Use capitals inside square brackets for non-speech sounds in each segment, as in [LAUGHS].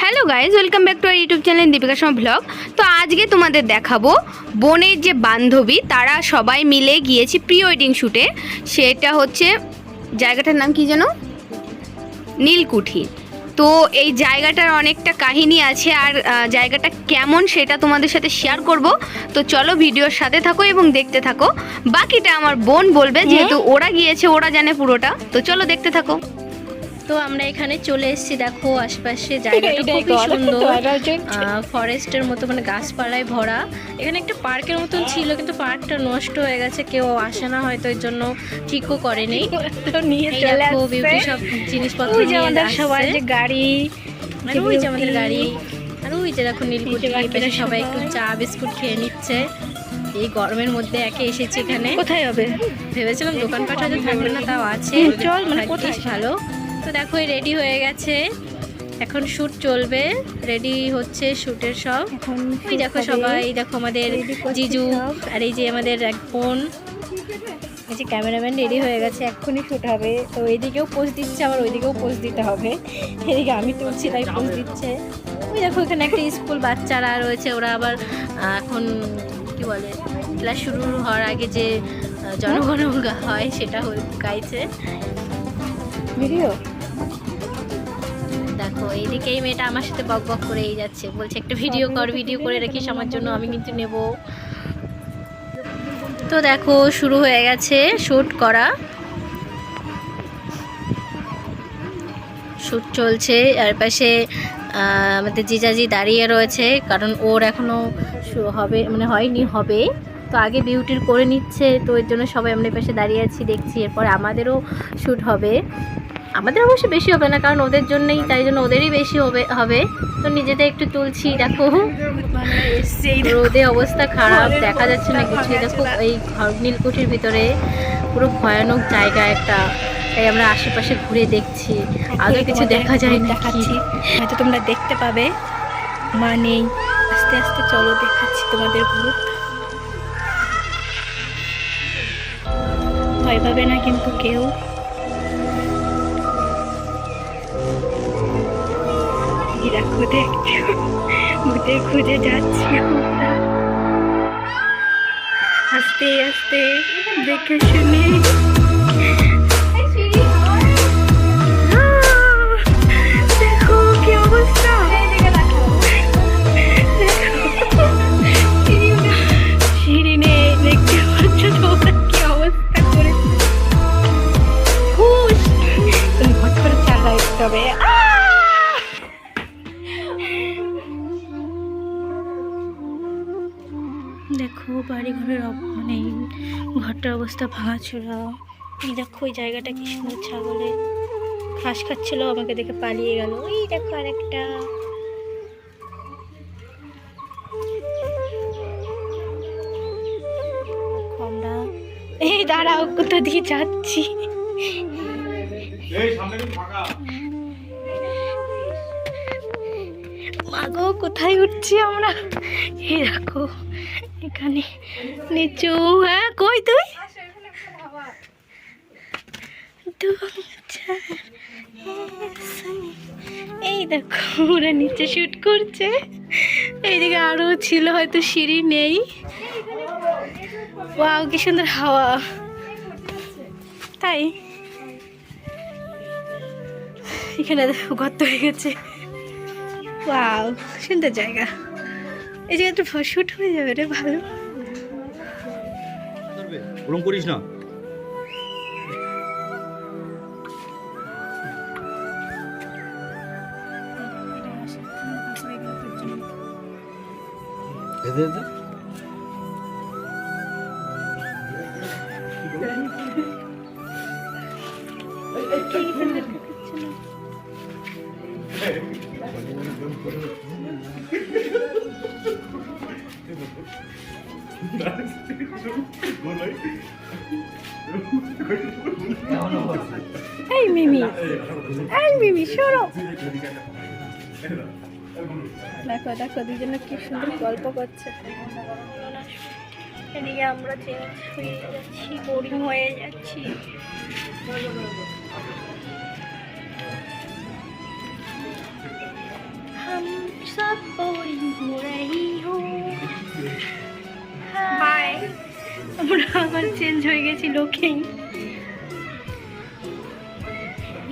Hello guys welcome back to our YouTube channel Deepika Sharma vlog. তো আজকে তোমাদের দেখাবো বোনের যে বান্ধবী তারা সবাই মিলে গিয়েছি প্রি ওয়েডিং শ্যুটে সেটা হচ্ছে জায়গাটার নাম কি যেন? নীলকুঠি। তো এই জায়গাটার অনেকটা কাহিনী আছে আর জায়গাটা কেমন সেটা তোমাদের সাথে শেয়ার করব। তো চলো ভিডিওর সাথে থাকো এবং দেখতে থাকো। বাকিটা আমার বোন বলবে যেহেতু ওরা গিয়েছে ওরা জানে পুরোটা। তো চলো দেখতে থাকো। তো আমরা এখানে চলে এসেছি দেখো আশপাশে [LAUGHS] জায়গাটা খুবই সুন্দর। ফরেস্টের মতো মানে গাছপালায় ভরা। এখানে একটা পার্কের মতন ছিল কিন্তু পার্কটা নষ্ট হয়ে গেছে। কেউ আসে না হয়তো এর জন্য ঠিকও করেনি। নিয়ে চলে বিউটি সব জিনিসপত্র নিয়ে আমাদের আসছে। যে গাড়ি আর ওই যে আমাদের গাড়ি আর ওই যে দেখো নীলকুঠি সবাই একটু চা বিস্কুট খেয়ে নিচ্ছে। এই গরমের মধ্যে একে এসেছি এখানে। কোথায় হবে? ভেবেছিলাম দোকানপাট হয়তো থাকবে না তাও আছে। চল, মানে কোথায়? ভালো। তো দেখো রেডি হয়ে গেছে। এখন শ্যুট চলবে। রেডি হচ্ছে শ্যুটের সব। এখন ওই দেখো সবাই দেখো আমাদের জিজু আর এই যে আমাদের এক বোন। এই যে ক্যামেরাম্যান রেডি হয়ে গেছে এক্ষুনি শুট হবে। তো এইদিকেও পোজ দিচ্ছে আবার ওইদিকেও পোজ দিতে হবে। এদিকে আমি তুলছি তাই পোস্ট দিচ্ছে। ওই দেখো এখানে একটা স্কুল বাচ্চারা রয়েছে ওরা আবার এখন কি বলে ক্লাস শুরু হওয়ার আগে যে জনগণ গা- হয় সেটা গাইছে। ভিডিও দেখো এইদিকে এই মেয়েটা আমার সাথে বক বক করেই যাচ্ছে। বলছে একটা ভিডিও কর ভিডিও করে রাখিস আমার জন্য আমি কিন্তু নেব। তো দেখো শুরু হয়ে গেছে শ্যুট করা। শ্যুট চলছে আর পাশে আমাদের জিজাজি দাঁড়িয়ে রয়েছে কারণ ওর এখনও হবে মানে হয়নি হবে। তো আগে বিউটির করে নিচ্ছে তো এর জন্য সবাই আমরা এই পাশে দাঁড়িয়ে আছি দেখছি এরপর আমাদেরও শ্যুট হবে। আমাদের অবশ্য বেশি হবে না কারণ ওদের জন্যই তাই জন্য ওদেরই বেশি হবে হবে। তো নিজেদের একটু তুলছি দেখো। রোদে অবস্থা খারাপ দেখা যাচ্ছে না কিছু। দেখো এই ঘর নীলকুঠির ভিতরে পুরো ভয়ানক জায়গা একটা। তাই আমরা আশেপাশে ঘুরে দেখছি। আগে কিছু দেখা যায় না দেখাচ্ছি। হয়তো তোমরা দেখতে পাবে। মা নেই। আস্তে আস্তে চলো দেখাচ্ছি তোমাদের গ্রুপ ভয় পাবে না কিন্তু কেউ। দেখো খুঁজে ভূতের খুঁজে যাচ্ছি। আস্তে আস্তে দেখে শুনে অবস্থা ভাঙাচোরা এই দেখো ওই জায়গাটা কি সুন্দর ছাগলের ঘাস খাচ্ছিল আমাকে দেখে পালিয়ে গেল। এই দেখো আর একটা আমরা। এই দাঁড়াও কোথা দিয়ে যাচ্ছি? মাগো কোথায় উঠছি আমরা? এই দেখো এখানে নিচু। হ্যাঁ কই তুই? এই দেখো, ওরা নিচে শুট করছে। এইদিকে আরও ছিল হয়তো সিঁড়ি নেই। ওয়াও কি সুন্দর হাওয়া। তাই। এখানে গর্ত হয়ে গেছে। ওয়াও সুন্দর জায়গা। এই জায়গাটা শুট হয়ে যাবে রে ভালো। করিস না। এদে এদে এই মিমি এই মিমি সরো। দেখো দেখো দুজনে কি সুন্দর গল্প করছে এদিকে আমরা চেঞ্জ হয়ে যাচ্ছি বোরিং হয়ে যাচ্ছি सब बोरिंग हो रही हूँ বাই আমরা আবার চেঞ্জ হয়ে গেছি লোকেই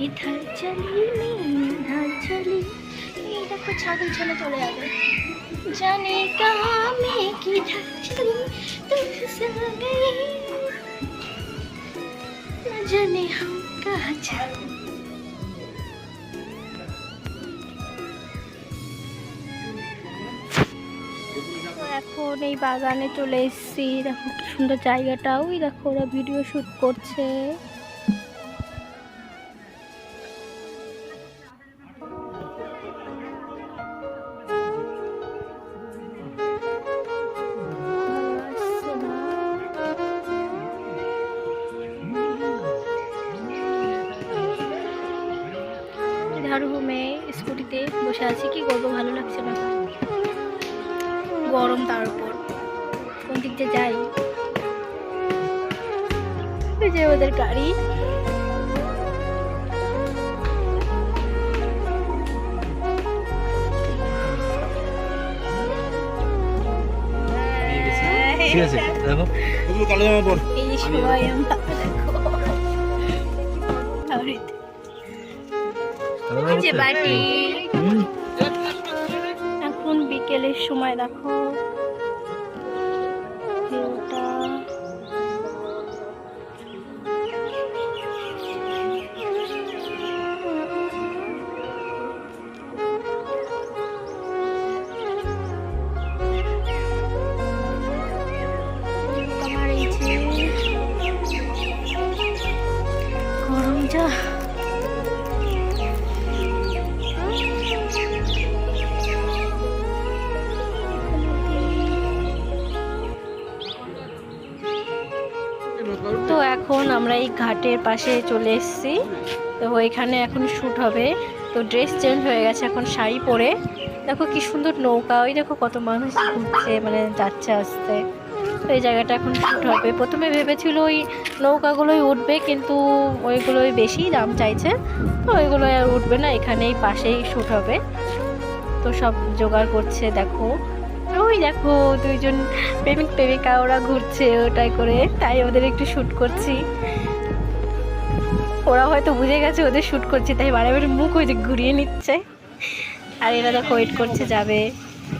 ইধার চলি ইধার চলি এই দেখো ছাগল চলে চলে যাবে। জানে কাহা মে কিধার চলি তুমসে না জানে হাম কাহা এখন এই বাগানে চলে এসেছি। দেখো কি সুন্দর জায়গাটা ওই দেখো ওরা ভিডিও শুট করছে। ইধার রুমে স্কুটিতে বসে আছি। কি করব? ভালো লাগছে না। গরম তার উপর। কোন দিক দিয়ে যাই? যে ওদের গাড়ি। ঠিক আছে দেখো। কালো জামা পর এই সময় আমরা দেখো যে বাটি এখন বিকেলের সময় দেখো। এখন আমরা এই ঘাটের পাশে চলে এসেছি। তো এখানে এখন শ্যুট হবে। তো ড্রেস চেঞ্জ হয়ে গেছে এখন শাড়ি পরে। দেখো কি সুন্দর নৌকা। ওই দেখো কত মানুষ ঘুরছে মানে যাচ্ছে আসতে। তো এই জায়গাটা এখন শ্যুট হবে। প্রথমে ভেবেছিল ওই নৌকাগুলোই উঠবে, কিন্তু ওইগুলোই বেশি দাম চাইছে। তো ওইগুলো আর উঠবে না, এখানেই পাশেই শ্যুট হবে। তো সব জোগাড় করছে, দেখো। ওই দেখো দুইজন প্রেমিক প্রেমিকা ওরা ঘুরছে ওটাই করে। তাই ওদের একটু শ্যুট করছি। ওরা হয়তো বুঝে গেছে ওদের শ্যুট করছি তাই বারে বারে মুখ ওই যে ঘুরিয়ে নিচ্ছে। আর এরা দেখো ওয়েট করছে যাবে।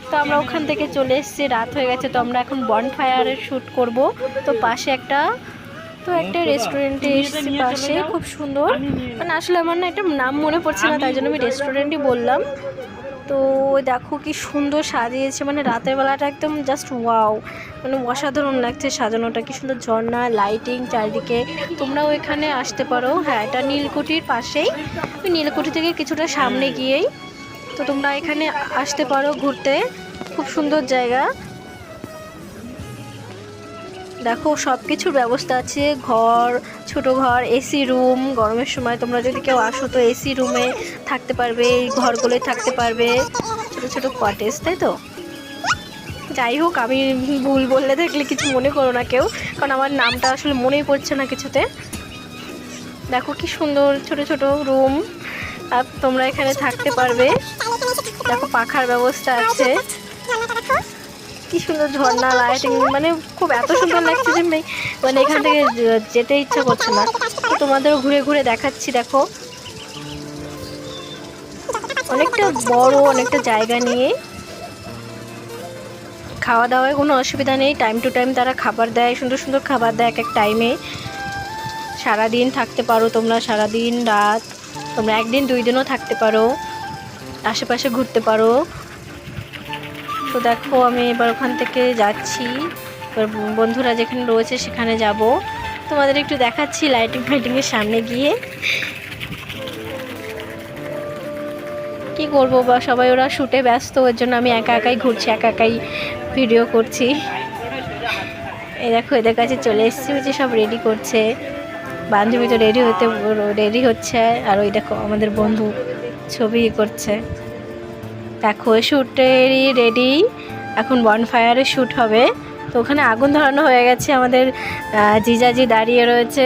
তো আমরা ওখান থেকে চলে এসেছি রাত হয়ে গেছে তো আমরা এখন বন ফায়ারের শ্যুট করব। তো পাশে একটা তো একটা রেস্টুরেন্টে এসেছি পাশে খুব সুন্দর। মানে আসলে আমার না এটা নাম মনে পড়ছে না তাই জন্য আমি রেস্টুরেন্টই বললাম। তো দেখো কি সুন্দর সাজিয়েছে মানে রাতের বেলাটা একদম জাস্ট ওয়াও মানে অসাধারণ লাগছে সাজানোটা, কি সুন্দর ঝর্ণা লাইটিং চারিদিকে। তোমরাও এখানে আসতে পারো। হ্যাঁ এটা নীলকুঠির পাশেই। ওই নীলকুঠি থেকে কিছুটা সামনে গিয়েই। তো তোমরা এখানে আসতে পারো ঘুরতে। খুব সুন্দর জায়গা। দেখো সব কিছুর ব্যবস্থা আছে। ঘর, ছোট ঘর এসি রুম গরমের সময় তোমরা যদি কেউ আসো তো এসি রুমে থাকতে পারবে, এই ঘরগুলোয় থাকতে পারবে। ছোট ছোট কটেজ তাই তো? যাই হোক, আমি ভুল বললে দেখলে কিছু মনে করো না কেউ, কারণ আমার নামটা আসলে মনেই পড়ছে না কিছুতে। দেখো কি সুন্দর, ছোট ছোট রুম আর তোমরা এখানে থাকতে পারবে। দেখো পাখার ব্যবস্থা আছে। কি সুন্দর ঝর্ণা লাইটিং মানে খুব এত সুন্দর লাগছে যে মানে এখান থেকে যেতে ইচ্ছা করছে না। তোমাদেরও ঘুরে ঘুরে দেখাচ্ছি, দেখো। অনেকটা বড়, অনেকটা জায়গা নিয়ে। খাওয়া দাওয়ায় কোনো অসুবিধা নেই টাইম টু টাইম তারা খাবার দেয়, সুন্দর সুন্দর খাবার দেয় এক এক টাইমে সারাদিন থাকতে পারো তোমরা, সারাদিন রাত। তোমরা একদিন, দুই দিনও থাকতে পারো। আশেপাশে ঘুরতে পারো। তো দেখো আমি এবার ওখান থেকে যাচ্ছি। এবার বন্ধুরা যেখানে রয়েছে সেখানে যাব। তোমাদের একটু দেখাচ্ছি লাইটিং ফাইটিংয়ের সামনে গিয়ে। কি করব বা, সবাই ওরা শুটে ব্যস্ত, ওর জন্য আমি একা একাই ঘুরছি, একা একাই ভিডিও করছি। এই দেখো, এদের কাছে চলে এসেছি যে সব রেডি করছে। বান্ধবী তো রেডি হতে রেডি হচ্ছে। আর ওই দেখো আমাদের বন্ধু ছবি করছে। দেখো শ্যুটেরই রেডি এখন বনফায়ারের শ্যুট হবে। তো ওখানে আগুন ধরানো হয়ে গেছে আমাদের জিজাজি দাঁড়িয়ে রয়েছে।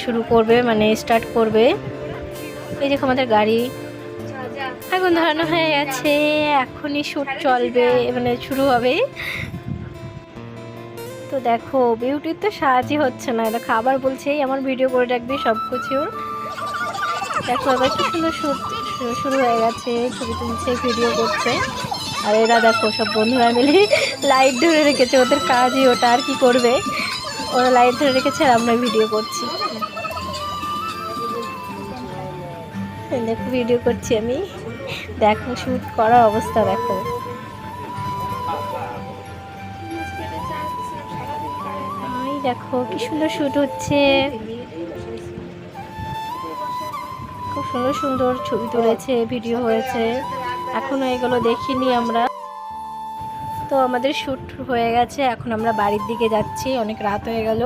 শুরু করবে মানে স্টার্ট করবে। এই দেখো আমাদের গাড়ি। আগুন ধরানো হয়ে গেছে এখনই শ্যুট চলবে মানে শুরু হবে। তো দেখো বিউটির তো সাহায্য হচ্ছে না এটা খাবার বলছে "এই আমার ভিডিও করে রাখবি সব কিছু দেখো এবার কি সুন্দর শুরু হয়ে গেছে, ছবি তুলছে ভিডিও করছে। আর এরা দেখো, সব বন্ধুরা মিলে [LAUGHS] লাইট ধরে রেখেছে, ওদের কাজই ওটা, আর কি করবে? ওরা লাইট ধরে রেখেছে, আর আমরা ভিডিও করছি। দেখো ভিডিও করছি আমি। দেখো শ্যুট করার অবস্থা, দেখো। দেখো, কি সুন্দর শ্যুট হচ্ছে। সুন্দর সুন্দর ছবি তুলেছে ভিডিও হয়েছে। এখনও এগুলো দেখিনি আমরা। তো আমাদের শ্যুট হয়ে গেছে, এখন আমরা বাড়ির দিকে যাচ্ছি, অনেক রাত হয়ে গেল।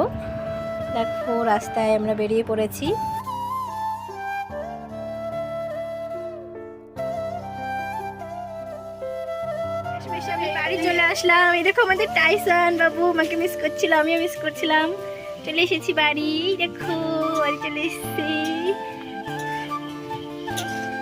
দেখো, রাস্তায় আমরা বেরিয়ে পড়েছি। বাড়ি চলে আসলাম। এই দেখো আমাদের বাবু মিস আমিও মিস করছিলাম। চলে এসেছি বাড়ি দেখো, বাড়ি চলে এসেছি।